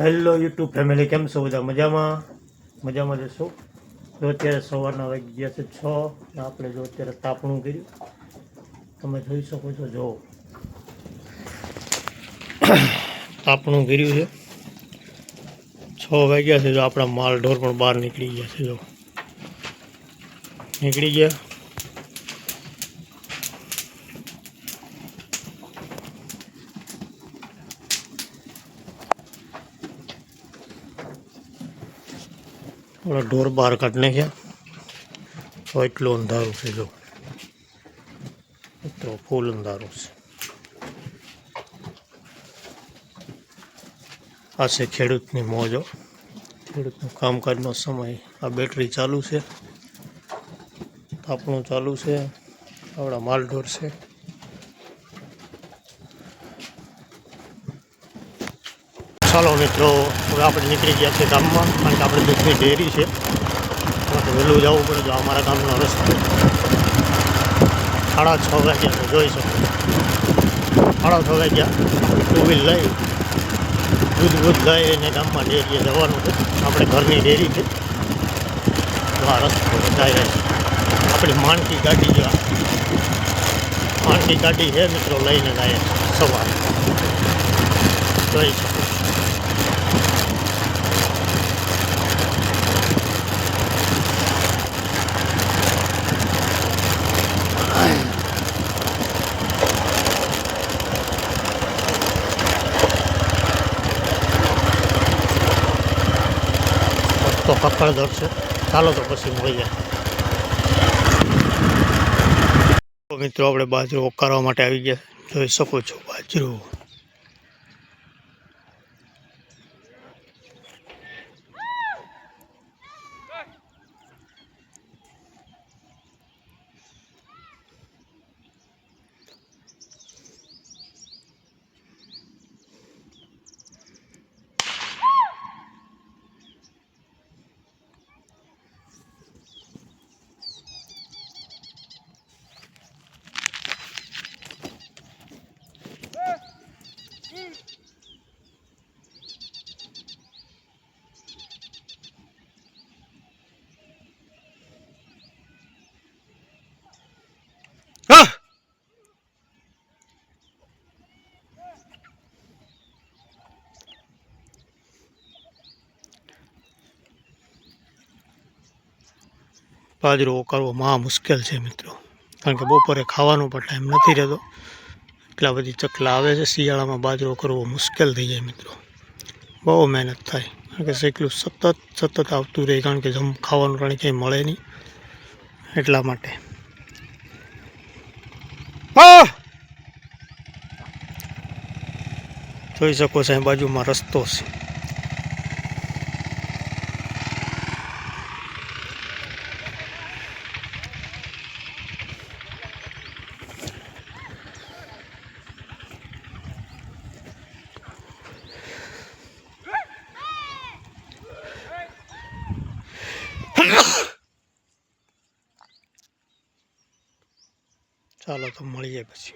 Hello YouTube family કેમ છો બધા? મજામાં? મજામાં જશો જો અત્યારે સવારના વાગી ગયા છે છ આપણે જો અત્યારે તાપણું કર્યું. તમે જોઈ શકો છો, જો. તાપણું કર્યું છે. છ વાગ્યા છે, જો આપણા માલ ઢોર પણ બહાર નીકળી ગયા છે, જો. નીકળી ગયા. થોડા ઢોર બહાર કાઢી નાખ્યા તો એટલું અંધારું છે જો તો ફૂલ અંધારું છે આ છે ખેડૂતની મોજો ખેડૂતનું કામકાજનો સમય આ બેટરી ચાલુ છે તાપણું ચાલુ છે આપણા માલ ઢોર છે ચાલો મિત્રો, હવે આપણે નીકળી ગયા છે ગામમાં, કારણ કે આપણે દૂધની ડેરી છે. માટે વહેલું જવું પડે, જો અમારા ગામનો રસ્તો સાડા છ વાગ્યા જોઈ શકો. સાડા છ વાગ્યા ટુ વ્હીલ લઈ, દૂધ બૂધ લઈ અને ગામમાં ડેરીએ જવાનું છે. આપણે ઘરની ડેરી છે. તો આ રસ્તો જાય આપણી માણકી ગાડી જો. માણકી ગાડી છે મિત્રો, લઈને જાય સવાર. જોઈ શકો. તો કક્કડ છે. ચાલો તો પછી મળીએ. મિત્રો, આપણે બાજરો ઉકારવા માટે આવી ગયા. જોઈ શકો છો બાજરો. બાજરો કરવો મહા મુશ્કેલ છે મિત્રો. કારણ કે બપોરે ખાવાનો પણ ટાઈમ નથી રહેતો. એટલા બધી ચકલા આવે છે, શિયાળામાં બાજરો કરવો મુશ્કેલ થઈ જાય મિત્રો. બહુ મહેનત થાય. કારણ કે શેકલું સતત સતત આવતું રહે, કારણ કે જમ ખાવાનું ટાણે કંઈ મળે નહીં. એટલા માટે. જોઈ શકો છો એ બાજુમાં રસ્તો છે. ચાલો તો મળીએ પછી.